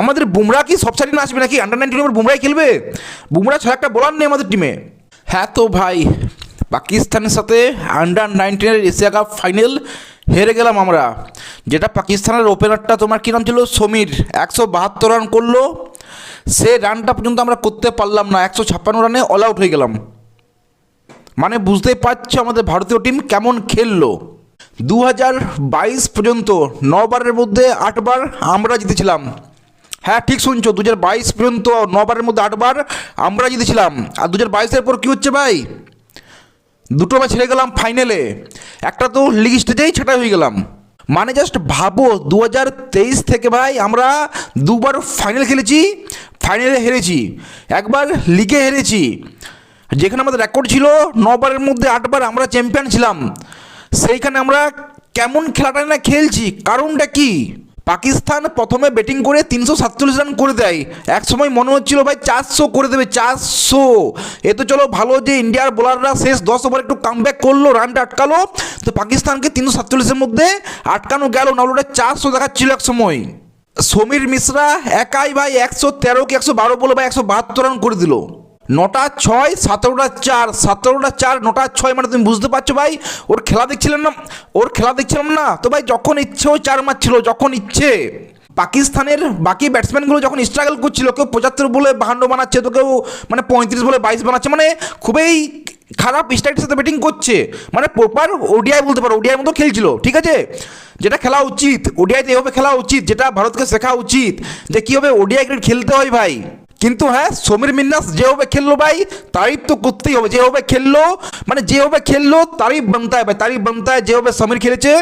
আমাদের বুমরা কি সব সাইডে আসবে নাকি? আন্ডার নাইনটিন ওভার বুমরাই খেলবে? বুমরা ছাড়া একটা বলার নেই আমাদের টিমে হ্যাঁ তো ভাই, পাকিস্তানের সাথে আন্ডার নাইনটিনের এশিয়া কাপ ফাইনাল হেরে গেলাম আমরা। যেটা পাকিস্তানের ওপেনারটা তোমার কী নাম ছিল? সমীর। একশো বাহাত্তর রান করল। সে রানটা পর্যন্ত আমরা করতে পারলাম না। একশো ছাপ্পান্ন রানে অল আউট হয়ে গেলাম। মানে বুঝতেই পারছ আমাদের ভারতীয় টিম কেমন খেললো। দু হাজার বাইশ পর্যন্ত নবারের মধ্যে আটবার আমরা জিতেছিলাম। হ্যাঁ ঠিক শুনছো দু হাজার বাইশ পর্যন্ত নবারের মধ্যে আটবার আমরা জিতেছিলাম। আর দু হাজার পর কী হচ্ছে ভাই? দুটো ম্যাচ হেরে গেলাম ফাইনালে। একটা তো লিগ স্টেজেই ছাটা হয়ে গেলাম। মানে জাস্ট ভাবো দু হাজার তেইশ থেকে ভাই আমরা দুবার ফাইনাল খেলেছি ফাইনালে হেরেছি, একবার লিগে হেরেছি। যেখানে আমাদের রেকর্ড ছিল, নবারের মধ্যে আটবার আমরা চ্যাম্পিয়ন ছিলাম। সেইখানে আমরা কেমন খেলাটা না খেলছি, কারণটা কি? পাকিস্তান প্রথমে ব্যাটিং করে তিনশো সাতচল্লিশ রান করে দেয়। এক সময় মনে হচ্ছিল, ভাই, চারশো করে দেবে, চারশো। এ তো চলো, ভালো যে ইন্ডিয়ার বোলাররা শেষ দশ ওভার একটু কামব্যাক করল রানটা আটকালো। তো পাকিস্তানকে তিনশো সাতচল্লিশের মধ্যে আটকানো গেল, না ওটা চারশো দেখাচ্ছিল এক সময়। সমীর মিশ্রা একাই, ভাই, একশো তেরো কি একশো বারো বলে ভাই একশো বাহাত্তর রান করে দিল। নটা ছয় সতেরোটা চার সতেরোটা চার, নটা ছয় মানে তুমি বুঝতে পারছ ভাই? ওর খেলা দেখছিলেন না, ওর খেলা দেখছিলাম না। তো ভাই যখন ইচ্ছে ও চার মারছিল, যখন ইচ্ছে। পাকিস্তানের বাকি ব্যাটসম্যানগুলো যখন স্ট্রাগল করছিল, কেউ পঁচাত্তর বলে বাহান্ন বানাচ্ছে, তো কেউ মানে পঁয়ত্রিশ বলে বাইশ বানাচ্ছে মানে খুবই খারাপ স্ট্রাইকের সাথে ব্যাটিং করছে। মানে প্রপার ওডিআই বলতে পারো ওডিআই মতো খেলছিল, ঠিক আছে? যেটা খেলা উচিত ওডিআইতে এভাবে খেলা উচিত, যেটা ভারতকে শেখা উচিত, যে কীভাবে ওডিআই ক্রিকেট খেলতে হয় ভাই। কিন্তু হ্যাঁ সমীর মিন্নাস যেভাবে খেললো ভাই তারিফ তো করতেই হবে, যেভাবে খেললো মানে যেভাবে খেললো তারিফ বানতে হয় ভাই তারিফ বানতে হয় যেভাবে সমীর খেলেছে,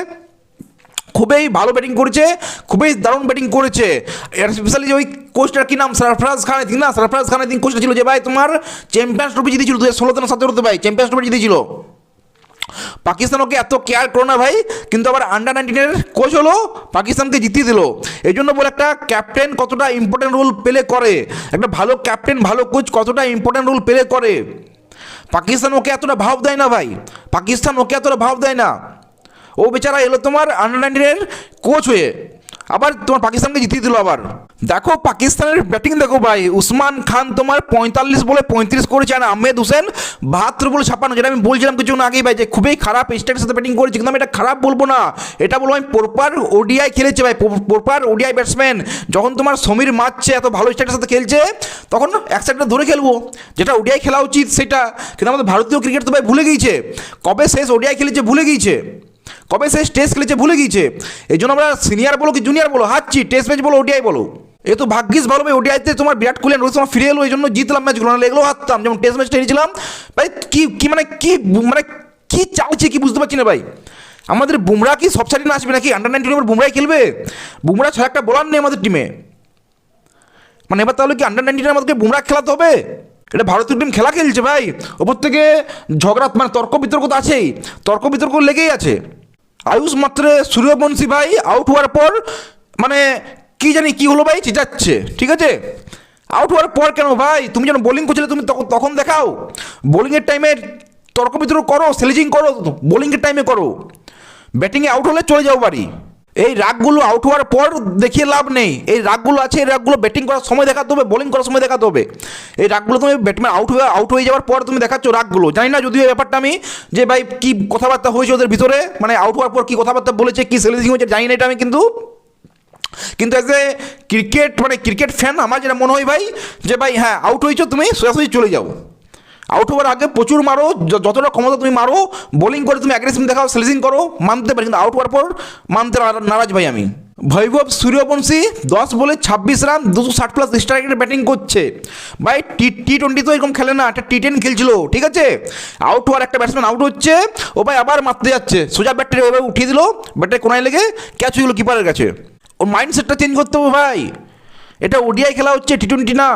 খুবই ভালো ব্যাটিং করেছে, খুবই দারুণ ব্যাটিং করেছে। স্পেশালি ওই কোচটার কি নাম? সরফরাজ খান ঠিক না, সরফরাজ খান দিন কোচটা ছিল যে ভাই তোমার চ্যাম্পিয়ন্স ট্রফি জিতেছিল দু হাজার ষোলোতে না সতেরোতে ভাই চ্যাম্পিয়ন্স ট্রফি জিতেছিল। পাকিস্তান ওকে এত কেয়ার করো না ভাই, কিন্তু আবার আন্ডার নাইনটিনের কোচ হলো, পাকিস্তানকে জিতিয়ে দিল। এই জন্য বলে একটা ক্যাপ্টেন কতটা ইম্পর্টেন্ট রোল প্লে করে, একটা ভালো ক্যাপ্টেন ভালো কোচ কতটা ইম্পর্টেন্ট রোল প্লে করে। পাকিস্তান ওকে এতটা ভাব দেয় না ভাই, পাকিস্তান ওকে এতটা ভাব দেয় না। ও বেচারা এলো তোমার আন্ডার নাইনটিনের কোচ হয়ে। আবার তোমার পাকিস্তানকে জিতিয়ে দিল আবার। দেখো পাকিস্তানের ব্যাটিং দেখো ভাই, উসমান খান তোমার পঁয়তাল্লিশ বলে পঁয়ত্রিশ করেছে আর আহমেদ হোসেন বাহাত্তর বলে ছাপানো যেটা আমি বলছিলাম কিছুক্ষণ আগেই ভাই, যে খুবই খারাপ স্টাইলের সাথে ব্যাটিং করেছে, কিন্তু আমি এটা খারাপ বলব না। এটা বলব আমি প্রপার ওডিআই খেলেছে ভাই প্রপার ওডিআই ব্যাটসম্যান যখন তোমার সমীর মারছে, এত ভালো স্টাইলের সাথে খেলছে, তখন এক সাইডটা ধরে খেলব, যেটা ওডিআই খেলা উচিত সেটা। কিন্তু আমাদের ভারতীয় ক্রিকেট তো ভাই ভুলে গিয়েছে। কবে শেষ ওডিআই খেলেছে ভুলে গিয়েছে। কবে সে টেস্ট খেলেছে ভুলে গিয়েছে? এই জন্য আমরা সিনিয়র বলো কি জুনিয়র বলো, হাঁটছি টেস্ট ম্যাচ বলো ওডিআই বলো। এ তো ভাগ্যিস ভালো ভাই ওডিআইতে তোমার বিরাট কোহলি রোহিত শর্মা ফিরে এলো, এই জন্য জিতলাম ম্যাচগুলো নাহলে এগুলো হারতাম। যেমন টেস্ট ম্যাচটা হেরেছিলাম, ভাই, কি কি মানে কি মানে কি চাইছে কি বুঝতে পারছি না ভাই। আমাদের বুমরা কি সব সাইডে আসবে নাকি? আন্ডার নাইনটিন ওভার বুমরাই খেলবে? বুমরা ছাড়া একটা বলার নেই আমাদের টিমে মানে এবার তাহলে কি আন্ডার নাইনটিনে আমাদেরকে বুমরা খেলাতে হবে? এটা ভারতীয় টিম খেলা খেলছে ভাই। ওপর থেকে ঝগড়া মানে তর্ক বিতর্ক তো আছেই। তর্ক বিতর্ক লেগেই আছে। আয়ুষ মাত্রে সূর্যবংশী ভাই আউট হওয়ার পর মানে কি জানি কি হলো ভাই, চেঁচাচ্ছে। ঠিক আছে? আউট হওয়ার পর কেন ভাই? তুমি যেন বোলিং করছিলে, তুমি তখন দেখাও। বোলিংয়ের টাইমে তর্ক বিতর্ক করো সেলিজিং করো বোলিংয়ের টাইমে করো। ব্যাটিংয়ে আউট হলে চলে যাও বাড়ি। এই রাগগুলো আউট হওয়ার পর দেখিয়ে লাভ নেই। এই রাগগুলো আছে, এই রাগগুলো ব্যাটিং করার সময় দেখাতে হবে বোলিং করার সময় দেখাতে হবে। এই রাগগুলো তুমি ব্যাটম্যান আউট হয়ে আউট হয়ে যাওয়ার পর তুমি দেখাচ্ছ রাগগুলো। জানি না যদিও ব্যাপারটা আমি যে ভাই কী কথাবার্তা হয়েছে ওদের ভিতরে মানে আউট হওয়ার পর কি কথাবার্তা বলেছে, কী সেলিজিং হয়েছে, জানি না এটা আমি কিন্তু। কিন্তু অ্যাজ এ ক্রিকেট মানে ক্রিকেট ফ্যান আমার যেটা মনে হয় ভাই, যে ভাই হ্যাঁ আউট হয়েছো তুমি, সোজাসুজি চলে যাও। আউট হওয়ার আগে প্রচুর মারো যতটা ক্ষমতা তুমি মারো বোলিং করে তুমি অ্যাগ্রেসিভ দেখাও স্লেজিং করো, মানতে পারি। কিন্তু আউট হওয়ার পর মানতে নারাজ ভাই আমি। বৈভব সূর্যবংশী দশ বলে ছাব্বিশ রান, দুশো ষাট প্লাস স্ট্রাইকের ব্যাটিং করছে। ভাই, টি টি টোয়েন্টি তো এরকম খেলে না, একটা টি টেন খেলছিল, ঠিক আছে? আউট হওয়ার একটা ব্যাটসম্যান আউট হচ্ছে, ও ভাই আবার মারতে যাচ্ছে। সোজা ব্যাটটা এভাবে উঠিয়ে দিল ব্যাটটা কোনায় লেগে ক্যাচ হয়ে গেলো কিপারের কাছে। ওর মাইন্ডসেটটা চেঞ্জ করতে হবে ভাই। এটা ওডিআই খেলা হচ্ছে টি টোয়েন্টি না।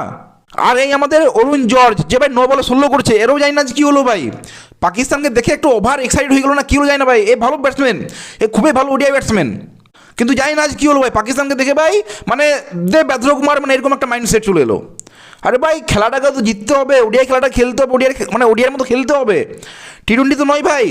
আর এই আমাদের অরুণ জর্জ, যে ভাই ন বলে ষোলো করছে, এরও জানি না যে কী হলো ভাই। পাকিস্তানকে দেখে একটু ওভার এক্সাইটেড হয়ে গেলো না, কী হলো জানি না ভাই। এ ভালো ব্যাটসম্যান এ খুবই ভালো ওডিআই ব্যাটসম্যান কিন্তু জানি না যে কী হলো ভাই, পাকিস্তানকে দেখে ভাই মানে দে ব্যাদ্র কুমার মানে এরকম একটা মাইন্ডসেট চলে এলো। আরে ভাই, খেলাটাকে তো জিততে হবে, ওডিআই খেলাটা খেলতে হবে, ওডিআই মানে ওডিআর মতো খেলতে হবে। টি টোয়েন্টি তো নয় ভাই,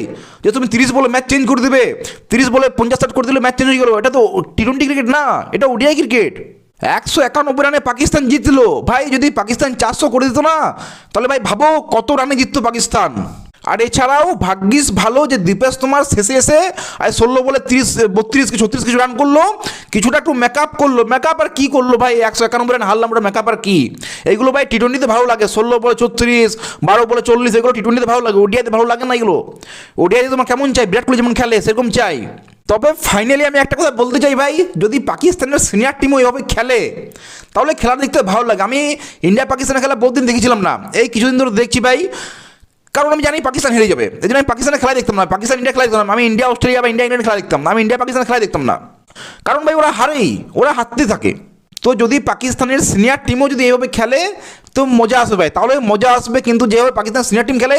যে তুমি তিরিশ বলে ম্যাচ চেঞ্জ করে দেবে, তিরিশ বলে পঞ্চাশ ষাট করে দিলে ম্যাচ চেঞ্জ হয়ে গেলো, এটা তো টি টোয়েন্টি ক্রিকেট না, এটা ওডিআই ক্রিকেট একশো একানব্বই রানে পাকিস্তান জিতলো। ভাই, যদি পাকিস্তান চারশো করে দিত না, তাহলে ভাই ভাবো কত রানে জিততো পাকিস্তান। আর এছাড়াও ভাগ্যিস ভালো যে দীপেশ তোমার শেষে এসে, আর ষোলো বলে তিরিশ বত্রিশ কি ছত্রিশ কিছু রান করল, কিছুটা একটু মেকআপ করল। মেকআপ আর কী করল ভাই? একশো একানব্বই রান হারলাম, ওটা মেকআপ আর কি? এগুলো ভাই টি টোয়েন্টিতে ভালো লাগে। ষোলো বলে ছত্রিশ, বারো বলে চল্লিশ, এগুলো টি টোয়েন্টিতে ভালো লাগে। ওডিআইতে ভালো লাগে না এগুলো? ওডিআইতে তোমার কেমন চাই? বিরাট কোহলি যেমন খেলে, সেরকম চাই। তবে ফাইনালি আমি একটা কথা বলতে চাই ভাই, যদি পাকিস্তানের সিনিয়র টিম ওইভাবে খেলে, তাহলে খেলা দেখতে ভালো লাগে। আমি ইন্ডিয়া পাকিস্তানের খেলা বহুদিন দেখেছিলাম না। এই কিছুদিন ধরে দেখছি ভাই, কারণ আমি জানি পাকিস্তান হেরে যাবে। এই জন্য আমি পাকিস্তানের খেলা দেখতাম না। পাকিস্তান ইন্ডিয়া খেলা দেখতাম আমি ইন্ডিয়া অস্ট্রেলিয়া বা ইন্ডিয়া ইংল্যান্ড খেলা দেখতাম না। আমি ইন্ডিয়া পাকিস্তান খেলা দেখতাম না। কারণ ভাই ওরা হারেই, ওরা হারতে থাকে। তো যদি পাকিস্তানের সিনিয়র টিমও যদি এইভাবে খেলে, তো মজা আসবে। তাহলে মজা আসবে কিন্তু যেভাবে পাকিস্তান সিনিয়র টিম খেলে,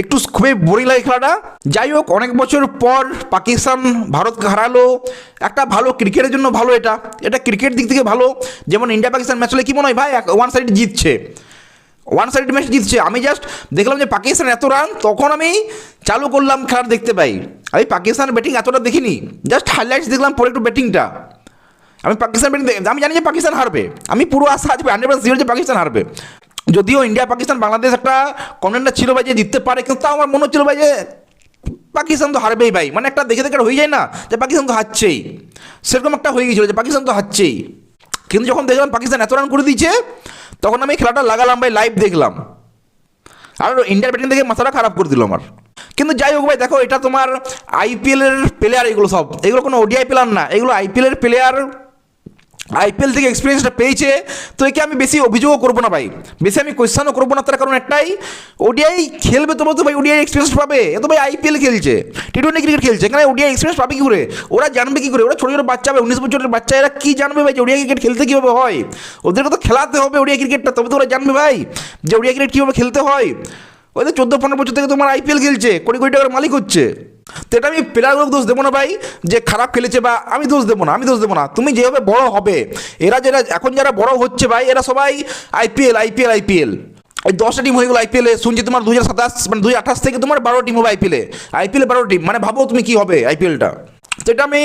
একটু খুবই বোরিং লাগে খেলাটা। যাই হোক, অনেক বছর পর পাকিস্তান ভারতকে হারালো। একটা ভালো ক্রিকেটের জন্য ভালো এটা। এটা ক্রিকেট দিক থেকে ভালো। যেমন ইন্ডিয়া পাকিস্তান ম্যাচ হলে কি মনে হয় ভাই? ওয়ান সাইড জিতছে। ওয়ান সাইড ম্যাচ জিতছে। আমি জাস্ট দেখলাম যে পাকিস্তান এত রান তখন আমি চালু করলাম খেলার দেখতে পাই। আমি পাকিস্তানের ব্যাটিং এতটা দেখিনি। জাস্ট হাইলাইটস দেখলাম পরে একটু ব্যাটিংটা আমি পাকিস্তান আমি জানি যে পাকিস্তান হারবে। আমি পুরো আশা আছে হান্ড্রেড পার্সেন্ট যে পাকিস্তান হারবে। যদিও ইন্ডিয়া, পাকিস্তান, বাংলাদেশ একটা কন্টেন্টটা ছিল ভাই যে জিততে পারে, কিন্তু তাও আমার মনে হচ্ছিল ভাই যে পাকিস্তান তো হারবেই ভাই। মানে একটা দেখে দেখে হয়ে যায় না যে পাকিস্তান তো হারছেই। সেরকম একটা হয়ে গিয়েছিল যে পাকিস্তান তো হারছেই। কিন্তু যখন দেখলাম পাকিস্তান এত রান করে দিয়েছে, তখন আমি খেলাটা লাগালাম ভাই লাইভ দেখলাম। আর ইন্ডিয়ার ব্যাটিং দেখে মাথাটা খারাপ করে দিল আমার। কিন্তু যাই হোক ভাই, দেখো এটা তোমার আইপিএলের প্লেয়ার এগুলো সব। এগুলো কোনো ওডিআই প্লেয়ার না, এগুলো আইপিএলের প্লেয়ার আইপিএল থেকে এক্সপিরিয়েন্সটা পেয়েছে, তো একে আমি বেশি অভিযোগও করব না ভাই। বেশি আমি কোয়েশ্চানও করব না, তার কারণ একটাই, ওডিআই খেলবে তোমার তো ভাই, ওডিআই এক্সপিরিয়েন্স পাবে। এ তো ভাই আইপিএল খেলছে টি টোয়েন্টি ক্রিকেট খেলছে এখানে ওডিআই এক্সপিরিয়েন্স পাবে কী করে? ওরা জানবে কী করে? ওরা ছোটো ছোটো বাচ্চা হবে, উনিশ বছরের বাচ্চা, এরা কী জানবে ভাই যে ওডিআই ক্রিকেট খেলতে কীভাবে হয়? ওদেরকে তো খেলাতে হবে ওডিআই ক্রিকেটটা তবে তো ওরা জানবে ভাই যে ওডিআই ক্রিকেট কীভাবে খেলতে হয়। ওই তো চোদ্দ পনেরো বছর থেকে তোমার আইপিএল খেলছে, কোটি কোটি টাকার মালিক হচ্ছে। তো এটা আমি প্লেয়ারগুলোকে দোষ দেবো না ভাই, যে খারাপ খেলেছে বা আমি দোষ দেবো না, আমি দোষ দেবো না। তুমি যেভাবে বড় হবে, এরা যারা, এখন যারা বড় হচ্ছে ভাই, এরা সবাই আইপিএল আইপিএল আইপিএল এই দশটা টিম হয়ে গেলো আইপিএলে শুনছি তোমার দু হাজার সাতাশ মানে দুই আঠাশ থেকে তোমার বারো টিম হবে আইপিএলে আইপিএলে বারো টিম মানে ভাবো তুমি কী হবে আইপিএলটা তো এটা আমি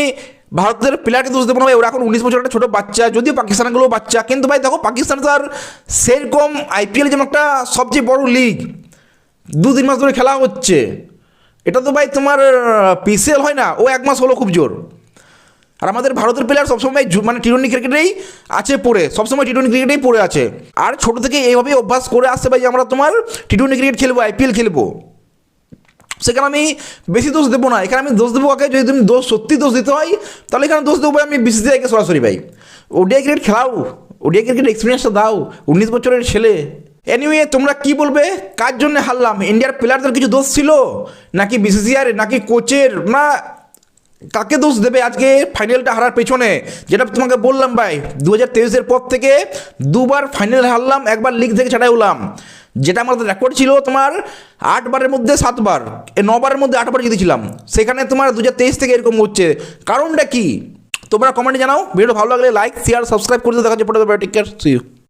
ভারতের প্লেয়ারকে দোষ দেবো না ভাই, ওরা এখন উনিশ বছর একটা ছোটো বাচ্চা, যদিও পাকিস্তানগুলো বাচ্চা, কিন্তু ভাই দেখো পাকিস্তান তো আর সেরকম আইপিএল যেমন একটা সবচেয়ে বড় লিগ দু তিন মাস ধরে খেলা হচ্ছে। এটা তো ভাই তোমার পিসিএল হয় না, ও এক মাস হলো খুব জোর। আর আমাদের ভারতের প্লেয়ার সবসময় মানে টি টোয়েন্টি ক্রিকেটেই আছে পড়ে, সবসময় টি টোয়েন্টি ক্রিকেটেই পড়ে আছে। আর ছোটো থেকে এইভাবেই অভ্যাস করে আসছে ভাই, আমরা তোমার টি টোয়েন্টি ক্রিকেট খেলব আইপিএল খেলব। সেখানে আমি বেশি দোষ দেবো না, এখানে আমি দোষ দেবো কাকে? যদি তুমি দোষ, সত্যি দোষ দিতে হয়, তাহলে এখানে দোষ দেবো আমি বিসিসিআইকে সরাসরি ভাই। ওডিআই ক্রিকেট খেলাও ওডিআই ক্রিকেট এক্সপিরিয়েন্সটা দাও, উনিশ বছরের ছেলে। এনিওয়ে তোমরা কি বলবে? কার জন্য হারলাম? ইন্ডিয়ার প্লেয়ারদের কিছু দোষ ছিল? নাকি বিসিসিআর নাকি কোচের না, কাকে দোষ দেবে আজকে ফাইনালটা হারার পেছনে? যেটা তোমাকে বললাম ভাই দু হাজার তেইশের পর থেকে দুবার ফাইনাল হারলাম, একবার লিগ থেকে ছাড়াই হলাম। যেটা আমাদের রেকর্ড ছিল তোমার আটবারের মধ্যে সাতবার নবারের মধ্যে আটবার জিতেছিলাম। সেখানে তোমার দু হাজার তেইশ থেকে এরকম হচ্ছে। কারণটা কি? তোমরা কমেন্টে জানাও। ভিডিও ভালো লাগলে লাইক শেয়ার সাবস্ক্রাইব করে দিও। দেখা যাচ্ছে পরে টেক কেয়ার সি ইউ